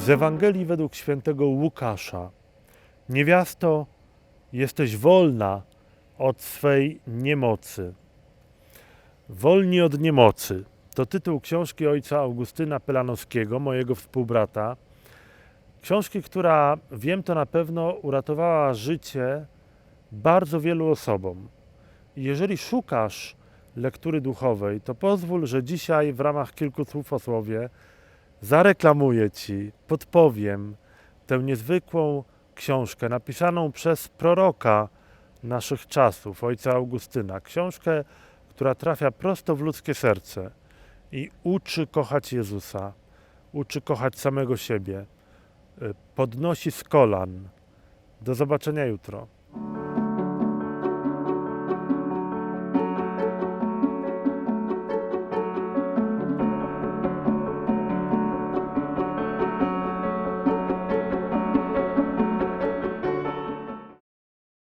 Z Ewangelii według świętego Łukasza. Niewiasto, jesteś wolna od swej niemocy. Wolni od niemocy. To tytuł książki ojca Augustyna Pelanowskiego, mojego współbrata. Książki, która wiem to na pewno uratowała życie bardzo wielu osobom. Jeżeli szukasz lektury duchowej, to pozwól, że dzisiaj w ramach kilku słów o słowie zareklamuję Ci, podpowiem tę niezwykłą książkę napisaną przez proroka naszych czasów, ojca Augustyna. Książkę, która trafia prosto w ludzkie serce i uczy kochać Jezusa, uczy kochać samego siebie, y, podnosi z kolan. Do zobaczenia jutro.